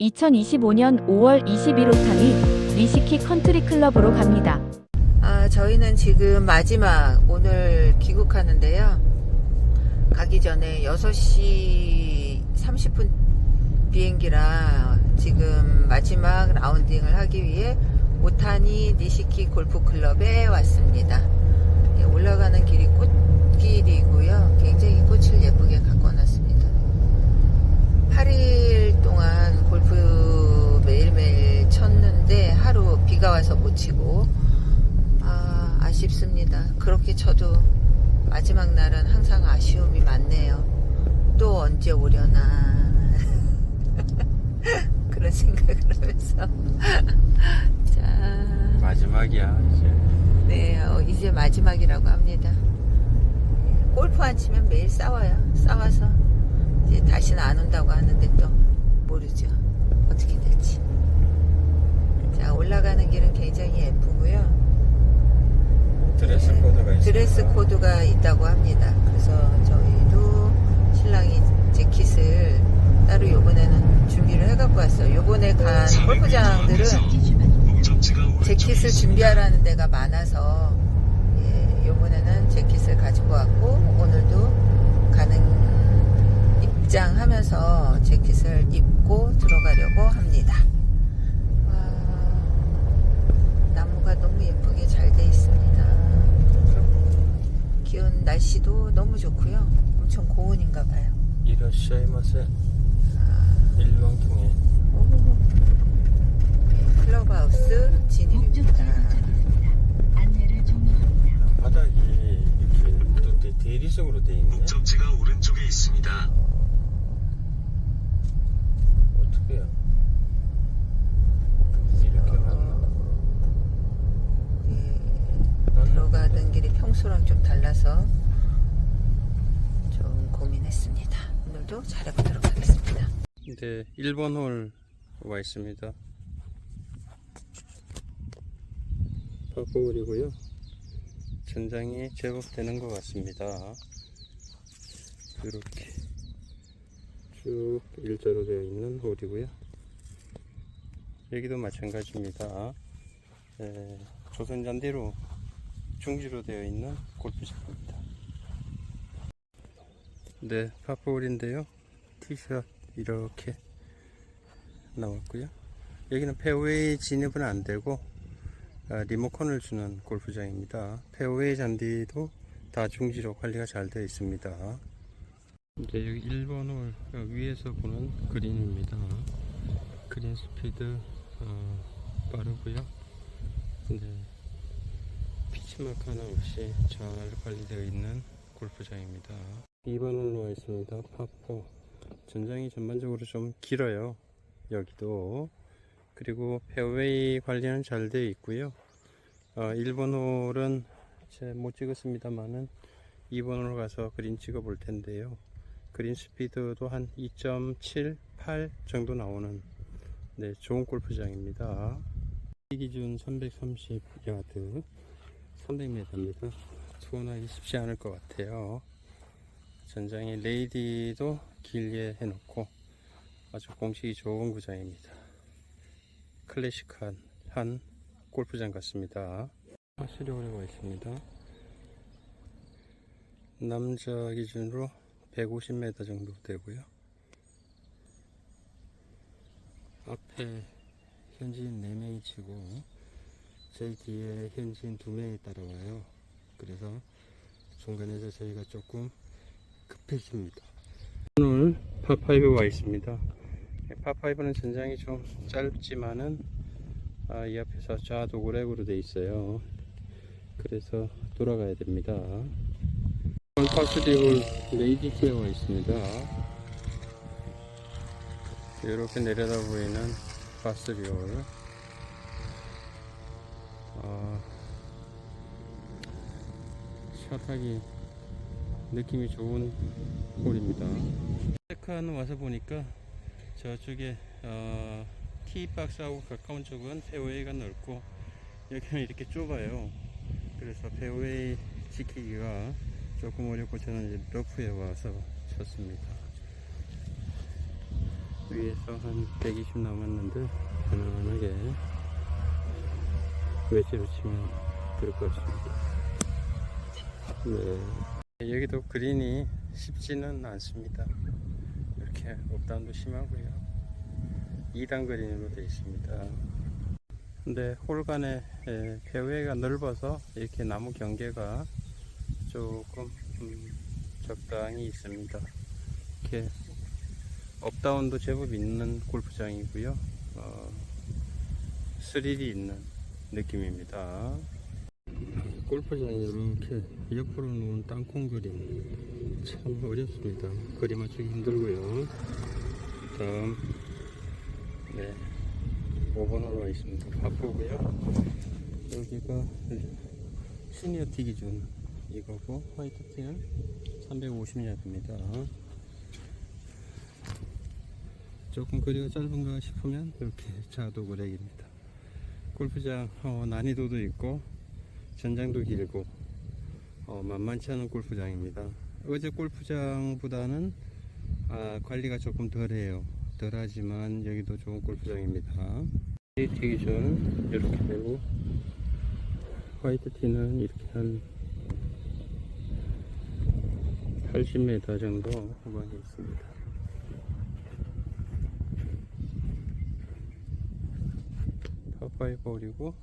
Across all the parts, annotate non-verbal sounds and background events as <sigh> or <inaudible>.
2025년 5월 21호 탕이 니시키 컨트리 클럽으로 갑니다. 아, 저희는 지금 마지막 오늘 귀국하는데요. 가기 전에 6시 30분 비행기라 지금 마지막 라운딩을 하기 위해 오타니 니시키 골프 클럽에 왔습니다. 예, 올라가는 길이 꽃길이고요. 굉장히 꽃을 예쁘게 가꿔놨습니다. 8일 동안 골프 매일매일 쳤는데 하루 비가 와서 못 치고 아, 아쉽습니다. 그렇게 쳐도 마지막 날은 항상 아쉬움이 많네요. 또 언제 오려나. <laughs> 그런 생각을 하면서. <laughs> 자, 마지막이야 이제 네, 어, 이제 마지막이라고 합니다. 골프 안 치면 매일 싸워요. 싸워서 다시는 안 온다고 하는데 또 모르죠. 어떻게 될지. 자, 올라가는 길은 굉장히 예쁘고요. 드레스 코드가 있어 드레스 코드가 있다고 합니다. 그래서 저희도 신랑이 재킷을 따로 요번에는 준비를 해갖고 왔어요. 요번에 간 골프장들은 재킷을 준비하라는 데가 많아서 예, 요번에는 재킷을 가지고 왔고 오늘도 가는 입장하면서 재킷을 입고 들어가려고 합니다. 와, 나무가 너무 예쁘게 잘 돼 있습니다. 기온 날씨도 너무 좋고요. 엄청 고온인가 봐요. 이러시마세 일방통에 네, 클럽하우스 진입입니다. 바닥이 이렇게 또 대- 대리석으로 돼 있네 목적지가 오른쪽에 있습니다. 어떻게 해요 이렇게 가나? 네, 들어가던 길이 평소랑 좀 달라서 좀 고민했습니다. 오늘도 잘해보도록 하겠습니다. 네 1번 홀 와 있습니다. 파포홀이고요. 전장이 제법 되는 것 같습니다. 이렇게 쭉 일자로 되어 있는 홀이고요. 여기도 마찬가지입니다. 에, 조선 잔디로 중지로 되어 있는 골프장입니다. 네 파포홀인데요. 티샷 이렇게 나왔고요. 여기는 페어웨이 진입은 안 되고 아, 리모컨을 주는 골프장입니다. 페어웨이 잔디도 다 중지로 관리가 잘 되어 있습니다 이제 여기 1번 홀 어, 위에서 보는 그린입니다. 그린 스피드 어, 빠르고요. 네, 피치마크 하나 없이 잘 관리되어 있는 골프장입니다. 2번 홀로 와 있습니다. 파4 전장이 전반적으로 좀 길어요 여기도. 그리고 페어웨이 관리는 잘 되어 있고요. 어, 1번 홀은 제 못 찍었습니다만은 2번으로 가서 그린 찍어 볼 텐데요 그린 스피드도 한 2.78 정도 나오는 네, 좋은 골프장입니다 이 기준 330야드 300m입니다 투혼하기 쉽지 않을 것 같아요 전장에 레이디도 길게 해놓고 아주 공식이 좋은 구장입니다. 클래식한 한 골프장 같습니다. 오래가 있습니다. 남자 기준으로 150m 정도 되고요. 앞에 현지인 4명이 치고 제일 뒤에 현지인 2명이 따라와요. 그래서 중간에서 저희가 조금 급해집니다. 오늘 파5가 있습니다. 네, 파5는 전장이 좀 짧지만은 아, 이 앞에서 좌도 고렉으로 돼 있어요. 그래서 돌아가야 됩니다. 파스리홀 레이디 케어가 있습니다. 이렇게 내려다 보이는 파스리홀. 아, 샷하기 느낌이 좋은 홀입니다. 체크한 와서 보니까 저쪽에 어, 티박스하고 가까운 쪽은 페어웨이가 넓고 여기는 이렇게 좁아요. 그래서 페어웨이 지키기가 조금 어렵고 저는 이제 러프에 와서 쳤습니다. 위에서 한 120 남았는데 편안하게 외지로 치면 될 것 같습니다. 네. 여기도 그린이 쉽지는 않습니다. 이렇게 업다운도 심하고요. 2단 그린으로 되어 있습니다. 근데 홀 간에 예, 넓어서 이렇게 나무 경계가 조금 음, 적당히 있습니다. 이렇게 업다운도 제법 있는 골프장이고요. 어, 스릴이 있는 느낌입니다. 골프장이 이렇게 옆으로 놓은 땅콩 그림 참 어렵습니다. 그림 맞추기 힘들고요. 다음 네 5번으로 와 있습니다. 바쁘고요. 여기가 시니어 티 기준 이거고 화이트 티는 350야드입니다. 조금 거리가 짧은가 싶으면 이렇게 자도 그렉입니다. 골프장 어, 난이도도 있고 전장도 길고 어, 만만치 않은 골프장입니다. 어제 골프장보다는 아, 관리가 조금 덜해요. 덜하지만 여기도 좋은 골프장입니다. 티 기준 이렇게 되고 화이트 티는 이렇게 한 80m 정도 후반에 있습니다. 파파이브 홀이고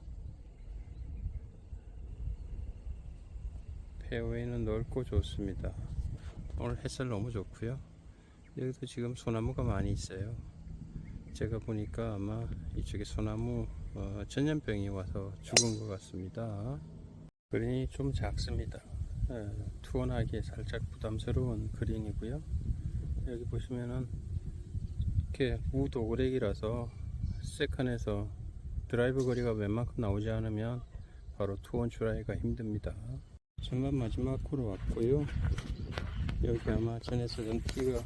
페어웨이는 넓고 좋습니다. 오늘 햇살 너무 좋고요. 여기도 지금 소나무가 많이 있어요. 제가 보니까 아마 이쪽에 소나무 어, 전염병이 와서 죽은 것 같습니다. 그린이 좀 작습니다. 예, 투혼하기에 살짝 부담스러운 그린이고요. 여기 보시면은 이렇게 무도그렉이라서 세컨에서 드라이브 거리가 웬만큼 나오지 않으면 바로 투혼 출하기가 힘듭니다. 전반 마지막 코로 왔고요. 여기 아마 전에 쓰던 티가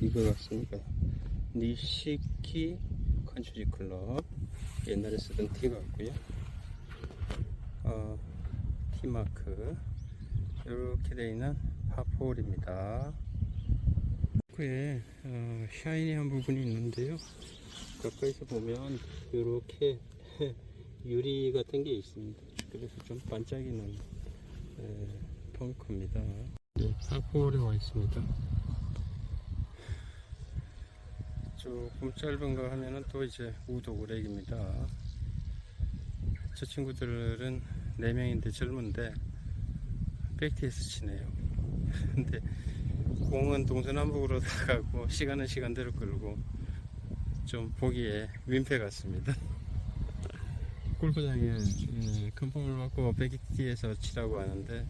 이거 같습니다. 니시키 컨츄리 클럽 옛날에 쓰던 티 같고요. 어, 티마크 이렇게 되어 있는 파폴입니다. 그에 어, 샤이니한 부분이 있는데요. 가까이서 보면 이렇게 <laughs> 유리 같은 게 있습니다. 그래서 좀 반짝이는 에, 펑크입니다. 네, 파폴에 와 있습니다. 조금 짧은 거 하면은 또 이제 우도 오렉입니다. 저 친구들은 4명인데 젊은데 백티에서 치네요. <laughs> 근데 공은 동서남북으로 <laughs> 나가고 시간은 시간대로 끌고 좀 보기에 민폐 같습니다. <laughs> 골프장에 예, 큰 폼을 받고 백티에서 치라고 하는데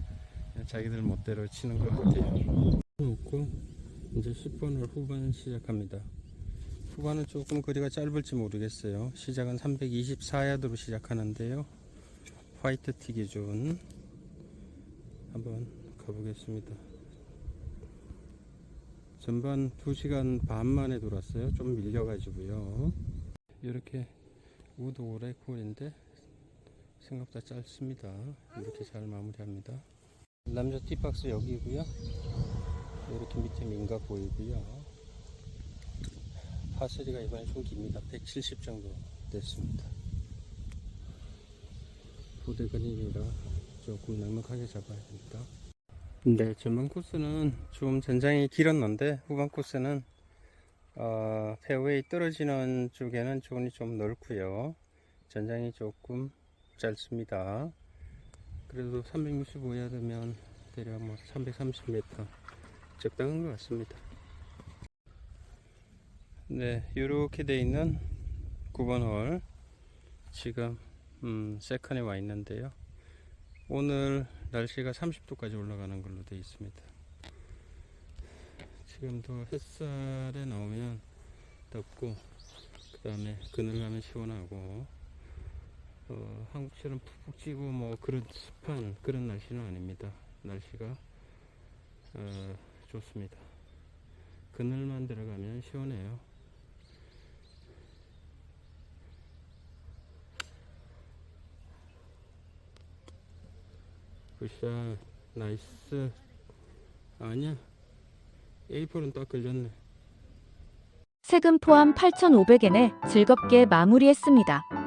자기들 멋대로 치는 것 같아요. 놓고 이제 10번을 후반 시작합니다. 후반은 조금 거리가 짧을지 모르겠어요. 시작은 324야드로 시작하는데요. 화이트 티 기준 한번 가보겠습니다. 전반 2시간 반 만에 돌았어요. 좀 밀려 가지고요. 이렇게 우드 오레 콜인데 생각보다 짧습니다. 이렇게 잘 마무리합니다. 남자 티박스 여기고요. 이렇게 밑에 민가 보이고요. 파스리가 이번에 좀 깁니다. 170 정도 됐습니다. 부대근이라 조금 넉넉하게 잡아야 됩니다. 네, 전반 코스는 좀 전장이 길었는데 후반 코스는 어, 페어웨이 떨어지는 쪽에는 조금이 좀 넓고요. 전장이 조금 짧습니다. 그래도 365야드면 대략 뭐 330m 적당한 것 같습니다. 네, 이렇게 돼 있는 9번 홀 지금 음, 세컨에 와 있는데요. 오늘 날씨가 30도까지 올라가는 걸로 되어 있습니다. 지금도 햇살에 나오면 덥고 그 다음에 그늘 가면 시원하고 어, 한국처럼 푹푹 찌고 뭐 그런 습한 그런 날씨는 아닙니다. 날씨가 어, 좋습니다. 그늘만 들어가면 시원해요. 굿샷 나이스. 아니야. 에이플은 딱 걸렸네. 세금 포함 8,500엔에 즐겁게 마무리했습니다.